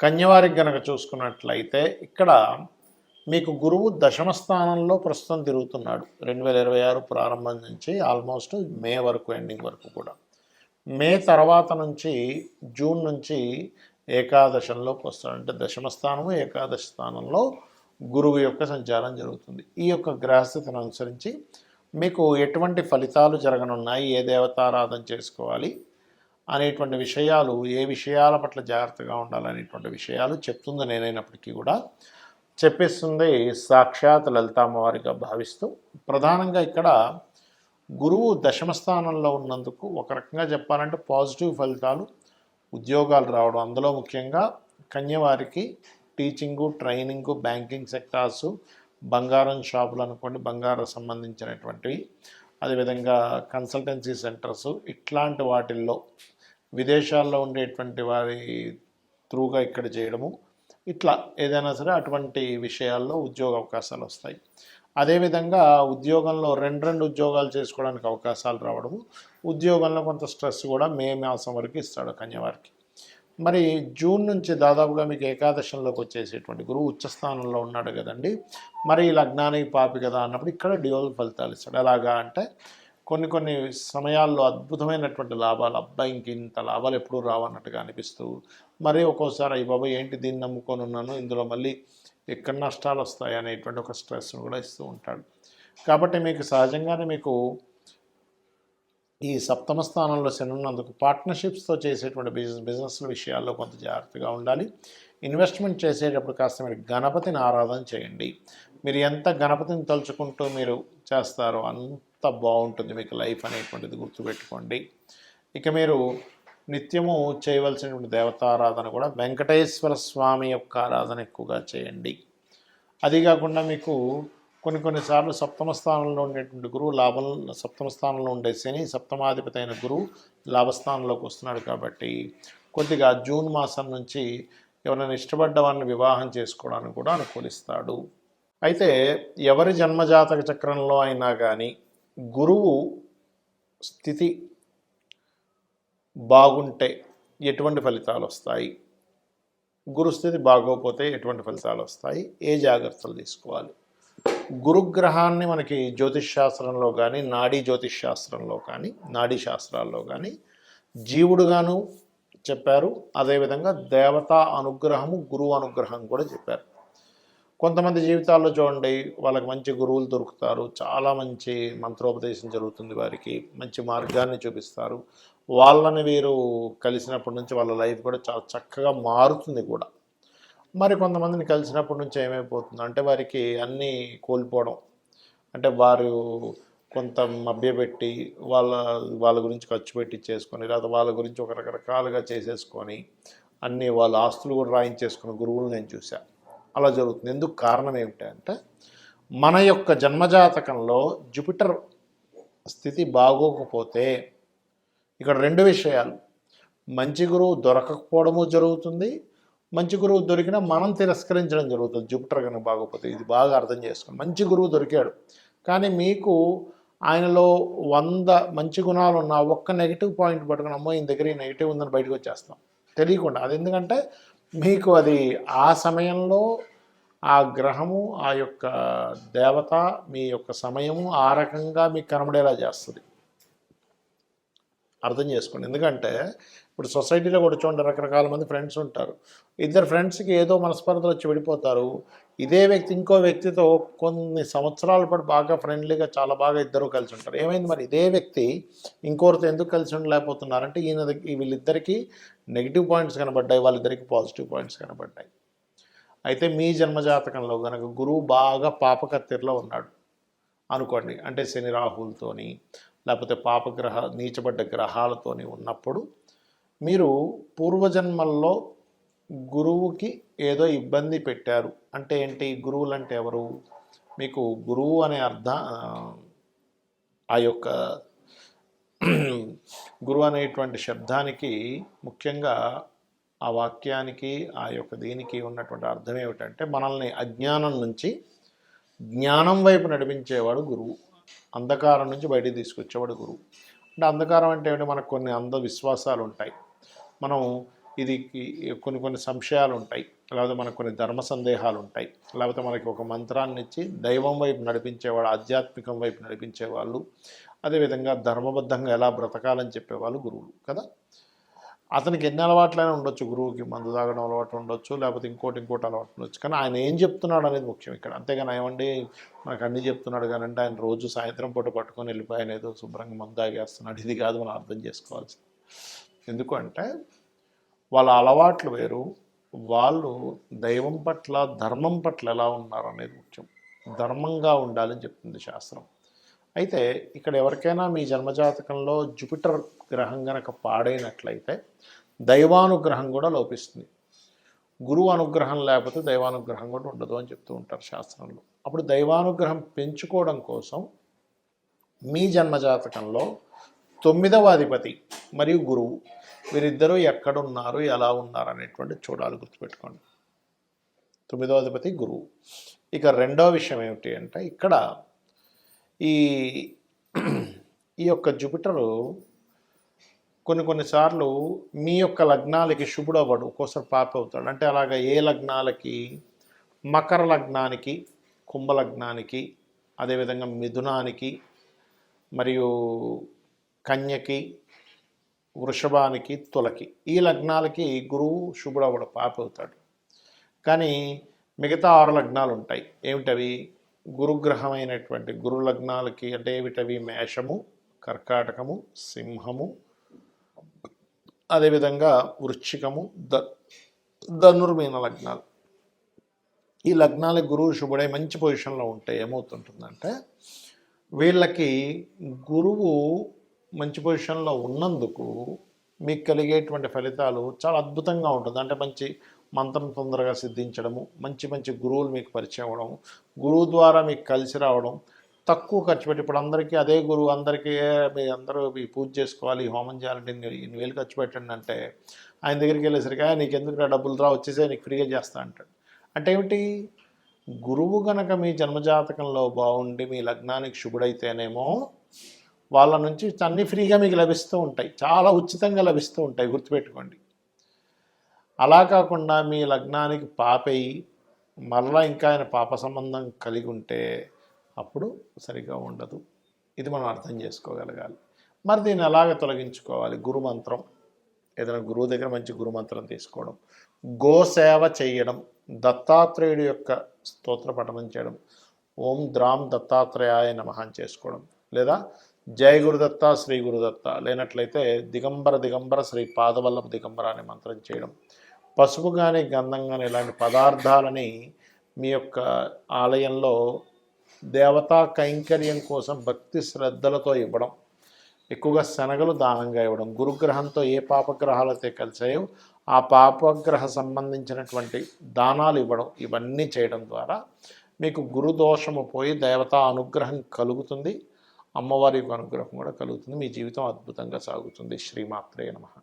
కన్యవారికి గనక చూసుకున్నట్లయితే ఇక్కడ మీకు గురువు దశమ స్థానంలో ప్రస్తుతం తిరుగుతున్నాడు. రెండు వేల ఇరవై ఆరు ప్రారంభం నుంచి ఆల్మోస్ట్ మే వరకు ఎండింగ్ వరకు కూడా. మే తర్వాత నుంచి జూన్ నుంచి ఏకాదశంలోకి వస్తాడు అంటే దశమ స్థానము ఏకాదశ స్థానంలో గురువు యొక్క సంచారం జరుగుతుంది. ఈ యొక్క గ్రహస్థితిని అనుసరించి మీకు ఎటువంటి ఫలితాలు జరగనున్నాయి ఏ దేవతారాధన చేసుకోవాలి అనేటువంటి విషయాలు ఏ విషయాల పట్ల జాగ్రత్తగా ఉండాలనేటువంటి విషయాలు చెప్తుంది నేనైనప్పటికీ కూడా. చెప్పేస్తుంది సాక్షాత్ లలితామ్మవారిగా భావిస్తూ. ప్రధానంగా ఇక్కడ గురువు దశమ స్థానంలో ఉన్నందుకు ఒక రకంగా చెప్పాలంటే పాజిటివ్ ఫలితాలు ఉద్యోగాలు రావడం. అందులో ముఖ్యంగా కన్యవారికి టీచింగు ట్రైనింగు బ్యాంకింగ్ సెక్టార్సు బంగారం షాపులు అనుకోండి బంగారం సంబంధించినటువంటివి. అదేవిధంగా కన్సల్టెన్సీ సెంటర్స్ ఇట్లాంటి వాటిల్లో విదేశాల్లో ఉండేటువంటి వారి త్రూగా ఇక్కడ చేయడము. ఇట్లా ఏదైనా సరే అటువంటి విషయాల్లో ఉద్యోగ అవకాశాలు వస్తాయి. అదేవిధంగా ఉద్యోగంలో రెండు రెండు ఉద్యోగాలు చేసుకోవడానికి అవకాశాలు రావడము. ఉద్యోగంలో కొంత స్ట్రెస్ కూడా మే మాసం వరకు ఇస్తాడు కన్యవారికి. మరి జూన్ నుంచి దాదాపుగా మీకు ఏకాదశంలోకి వచ్చేసేటువంటి గురువు ఉచ్చస్థానంలో ఉన్నాడు కదండి. మరి ఈ లగ్నానికి పాపి కదా అన్నప్పుడు ఇక్కడ డ్యూయల్ ఫలితాలు ఇస్తాడు. ఎలాగా అంటే కొన్ని కొన్ని సమయాల్లో అద్భుతమైనటువంటి లాభాలు అబ్బాయి ఇంక ఇంత లాభాలు ఎప్పుడూ రావన్నట్టుగా అనిపిస్తూ మరి ఒక్కోసారి అయ్యి బాబా ఏంటి దీన్ని నమ్ముకొని ఉన్నాను? ఇందులో మళ్ళీ ఎక్కడ నష్టాలు వస్తాయి అనేటువంటి ఒక స్ట్రెస్ను కూడా ఇస్తూ ఉంటాడు. కాబట్టి మీకు సహజంగానే మీకు ఈ సప్తమ స్థానంలో శని ఉన్నందుకు పార్ట్నర్షిప్స్తో చేసేటువంటి బిజినెస్ బిజినెస్ల విషయాల్లో కొంత జాగ్రత్తగా ఉండాలి. ఇన్వెస్ట్మెంట్ చేసేటప్పుడు కాస్త మీరు గణపతిని ఆరాధన చేయండి. మీరు ఎంత గణపతిని తలుచుకుంటూ మీరు చేస్తారో అంత బాగుంటుంది మీకు లైఫ్ అనేటువంటిది గుర్తుపెట్టుకోండి. ఇక మీరు నిత్యము చేయవలసినటువంటి దేవతారాధన కూడా వెంకటేశ్వర స్వామి యొక్క ఆరాధన ఎక్కువగా చేయండి. అది కాకుండా మీకు కొన్ని కొన్నిసార్లు సప్తమ స్థానంలో ఉండేటువంటి గురువు లాభం సప్తమ స్థానంలో ఉండే శని సప్తమాధిపతి అయిన గురువు లాభస్థానంలోకి వస్తున్నాడు కాబట్టి కొద్దిగా జూన్ మాసం నుంచి ఎవరైనా ఇష్టపడ్డ వారిని వివాహం చేసుకోవడానికి కూడా అనుకూలిస్తాడు. అయితే ఎవరి జన్మజాతక చక్రంలో అయినా కానీ గురువు స్థితి బాగుంటే ఎటువంటి ఫలితాలు వస్తాయి? గురుస్థితి బాగోకపోతే ఎటువంటి ఫలితాలు వస్తాయి? ఏ జాగ్రత్తలు తీసుకోవాలి? గురుగ్రహాన్ని మనకి జ్యోతిష్ శాస్త్రంలో కానీ నాడీ జ్యోతిష్ శాస్త్రంలో కానీ నాడీ శాస్త్రాల్లో కానీ జీవుడుగాను చెప్పారు. అదేవిధంగా దేవతా అనుగ్రహము గురువు అనుగ్రహం కూడా చెప్పారు. కొంతమంది జీవితాల్లో చూడండి వాళ్ళకి మంచి గురువులు దొరుకుతారు. చాలా మంచి మంత్రోపదేశం జరుగుతుంది వారికి. మంచి మార్గాన్ని చూపిస్తారు. వాళ్ళని వీరు కలిసినప్పటి నుంచి వాళ్ళ లైఫ్ కూడా చాలా చక్కగా మారుతుంది కూడా. మరి కొంతమందిని కలిసినప్పటి నుంచి ఏమైపోతుంది? అంటే వారికి అన్నీ కోల్పోవడం. అంటే వారు కొంత మభ్యపెట్టి వాళ్ళ వాళ్ళ గురించి ఖర్చు పెట్టి చేసుకొని లేదా వాళ్ళ గురించి ఒక రకరకాలుగా చేసేసుకొని అన్నీ వాళ్ళ ఆస్తులు కూడా రాయించేసుకున్న గురువులు నేను చూశాను అలా జరుగుతుంది. ఎందుకు కారణం ఏమిటంటే మన యొక్క జన్మజాతకంలో జూపిటర్ స్థితి బాగోకపోతే ఇక్కడ రెండు విషయాలు. మంచి గురువు దొరకకపోవడము జరుగుతుంది మంచి గురువు దొరికినా మనం తిరస్కరించడం జరుగుతుంది. జూపిటర్ కనుక బాగోపోతే ఇది బాగా అర్థం చేసుకోండి. మంచి గురువు దొరికాడు. కానీ మీకు ఆయనలో వంద మంచి గుణాలు ఉన్న ఒక్క నెగిటివ్ పాయింట్ పట్టుకుని అమ్మో ఈయన దగ్గర ఈ నెగిటివ్ ఉందని బయటకు వచ్చేస్తాం. తెలియకుండా. అది ఎందుకంటే మీకు అది ఆ సమయంలో ఆ గ్రహము ఆ యొక్క దేవత మీ యొక్క సమయము ఆ రకంగా మీకు కనబడేలా చేస్తుంది. అర్థం చేసుకోండి. ఎందుకంటే ఇప్పుడు సొసైటీలో కూడా చూడండి రకరకాల మంది ఫ్రెండ్స్ ఉంటారు. ఇద్దరు ఫ్రెండ్స్కి ఏదో మనస్పర్ధలు వచ్చి విడిపోతారు. ఇదే వ్యక్తి ఇంకో వ్యక్తితో కొన్ని సంవత్సరాల పాటు బాగా ఫ్రెండ్లీగా చాలా బాగా ఇద్దరు కలిసి ఉంటారు. ఏమైంది మరి? ఇదే వ్యక్తి ఇంకోరితో ఎందుకు కలిసి ఉండలేకపోతున్నారంటే ఈయన వీళ్ళిద్దరికీ నెగిటివ్ పాయింట్స్ కనబడ్డాయి వాళ్ళిద్దరికి పాజిటివ్ పాయింట్స్ కనబడ్డాయి. అయితే మీ జన్మజాతకంలో కనుక గురువు బాగా పాపకత్తిరిలో ఉన్నాడు అనుకోండి అంటే శని రాహులతోని లేకపోతే పాపగ్రహ నీచబడ్డ గ్రహాలతోని ఉన్నప్పుడు మీరు పూర్వజన్మల్లో గురువుకి ఏదో ఇబ్బంది పెట్టారు. అంటే ఏంటి? గురువులు అంటే ఎవరు? మీకు గురువు అనే అర్థ ఆ యొక్క గురువు అనేటువంటి శబ్దానికి ముఖ్యంగా ఆ వాక్యానికి ఆ యొక్క దీనికి ఉన్నటువంటి అర్థం ఏమిటంటే మనల్ని అజ్ఞానం నుంచి జ్ఞానం వైపు నడిపించేవాడు గురువు. అంధకారం నుంచి బయటికి తీసుకొచ్చేవాడు గురువు. అంటే అంధకారం అంటే ఏమిటి? మనకు కొన్ని అంధ విశ్వాసాలు ఉంటాయి. మనం ఇది కొన్ని కొన్ని సంశయాలు ఉంటాయి లేకపోతే మనకు కొన్ని ధర్మ సందేహాలు ఉంటాయి లేకపోతే మనకి ఒక మంత్రాన్ని ఇచ్చి దైవం వైపు నడిపించేవాడు ఆధ్యాత్మికం వైపు నడిపించేవాళ్ళు అదేవిధంగా ధర్మబద్ధంగా ఎలా బ్రతకాలని చెప్పేవాళ్ళు గురువులు కదా? అతనికి ఎన్ని అలవాట్లైనా ఉండొచ్చు. గురువుకి మందు తాగడం అలవాటు ఉండొచ్చు. లేకపోతే ఇంకోటి ఇంకోటి అలవాటు ఉండొచ్చు. కానీ ఆయన ఏం చెప్తున్నాడు అనేది ముఖ్యం ఇక్కడ. అంతేగాని ఏమండి? మనకు అన్నీ చెప్తున్నాడు కానీ ఆయన రోజు సాయంత్రం పూట పట్టుకొని వెళ్ళిపోయాను ఏదో శుభ్రంగా మందు తాగేస్తున్నాడు. ఇది కాదు మనం అర్థం చేసుకోవాల్సింది. ఎందుకంటే వాళ్ళ అలవాట్లు వేరు. వాళ్ళు దైవం పట్ల ధర్మం పట్ల ఎలా ఉన్నారు అనేది ముఖ్యం. ధర్మంగా ఉండాలని చెప్తుంది శాస్త్రం. అయితే ఇక్కడ ఎవరికైనా మీ జన్మజాతకంలో జూపిటర్ గ్రహం గనక పాడైనట్లయితే దైవానుగ్రహం కూడా లోపిస్తుంది. గురువు అనుగ్రహం లేకపోతే దైవానుగ్రహం కూడా ఉండదు అని చెప్తూ ఉంటారు శాస్త్రంలో. అప్పుడు దైవానుగ్రహం పెంచుకోవడం కోసం మీ జన్మజాతకంలో తొమ్మిదవ అధిపతి మరియు గురువు. వీరిద్దరూ ఎక్కడున్నారు ఎలా ఉన్నారు అనేటువంటి చూడాలి గుర్తుపెట్టుకోండి. తొమ్మిదవ అధిపతి గురువు. ఇక రెండవ విషయం ఏమిటి అంటే ఇక్కడ ఈ ఈ యొక్క జూపిటరు కొన్ని కొన్నిసార్లు మీ యొక్క లగ్నాలకి శుభుడు అవ్వడు ఒక్కోసారి పాప అవుతాడు. అంటే అలాగ ఏ లగ్నాలకి? మకర లగ్నానికి కుంభ లగ్నానికి అదేవిధంగా మిథునానికి మరియు కన్యకి వృషభానికి తులకి. ఈ లగ్నాలకి గురువు శుభుడు అవడు పాప అవుతాడు కానీ మిగతా ఆరు లగ్నాలు ఉంటాయి ఏమిటవి? గురుగ్రహమైనటువంటి గురు లగ్నాలకి అంటే ఏమిటవి? మేషము కర్కాటకము సింహము అదేవిధంగా వృశ్చికము ద ధనుర్మీన లగ్నాలు. ఈ లగ్నాలకు గురువు శుభుడై మంచి పొజిషన్లో ఉంటే ఏమవుతుంటుందంటే వీళ్ళకి గురువు మంచి పొజిషన్లో ఉన్నందుకు మీకు కలిగేటువంటి ఫలితాలు చాలా అద్భుతంగా ఉంటుంది. అంటే మంచి మంత్రం తొందరగా సిద్ధించడము మంచి మంచి గురువులు మీకు పరిచయం అవ్వడం గురువు ద్వారా మీకు కలిసి రావడం తక్కువ ఖర్చు పెట్టి ఇప్పుడు అందరికీ అదే గురువు అందరికీ మీ అందరూ మీ పూజ చేసుకోవాలి హోమం చేయాలంటే ఇన్ని ఇన్ని వేలు ఖర్చు పెట్టండి అంటే ఆయన దగ్గరికి వెళ్ళేసరికి "ఆ, నీకు ఎందుకు డబ్బులు రా వచ్చేసే నీకు ఫ్రీగా చేస్తా అంటాడు. అంటే ఏమిటి? గురువు గనక మీ జన్మజాతకంలో బాగుండి మీ లగ్నానికి శుభుడైతేనేమో వాళ్ళ నుంచి అన్నీ ఫ్రీగా మీకు లభిస్తూ ఉంటాయి. చాలా ఉచితంగా లభిస్తూ ఉంటాయి. గుర్తుపెట్టుకోండి. అలా కాకుండా మీ లగ్నానికి పాపయి మరలా ఇంకా ఆయన పాప సంబంధం కలిగి ఉంటే అప్పుడు సరిగా ఉండదు. ఇది మనం అర్థం చేసుకోగలగాలి. మరి దీన్ని ఎలాగ తొలగించుకోవాలి? గురుమంత్రం. ఏదైనా గురువు దగ్గర మంచి గురుమంత్రం తీసుకోవడం. గోసేవ చేయడం. దత్తాత్రేయుడి యొక్క స్తోత్ర పఠనం చేయడం. ఓం ద్రాం దత్తాత్రేయాయ నమహం చేసుకోవడం. లేదా జయ గురుదత్త శ్రీ గురుదత్త లేనట్లయితే దిగంబర దిగంబర శ్రీ పాదవల్లభ దిగంబర అనే మంత్రం చేయడం. పసుపు కానీ గంధం కానీ ఇలాంటి పదార్థాలని మీ యొక్క ఆలయంలో దేవతా కైంకర్యం కోసం భక్తి శ్రద్ధలతో ఇవ్వడం ఎక్కువగా శనగలు దానంగా ఇవ్వడం గురుగ్రహంతో ఏ పాపగ్రహాలైతే కలిసాయో ఆ పాపగ్రహ సంబంధించినటువంటి దానాలు ఇవ్వడం ఇవన్నీ చేయడం ద్వారా మీకు గురు దోషము పోయి దేవతా అనుగ్రహం కలుగుతుంది. అమ్మవారి యొక్క అనుగ్రహం కూడా కలుగుతుంది. మీ జీవితం అద్భుతంగా సాగుతుంది. శ్రీమాత్రే నమః.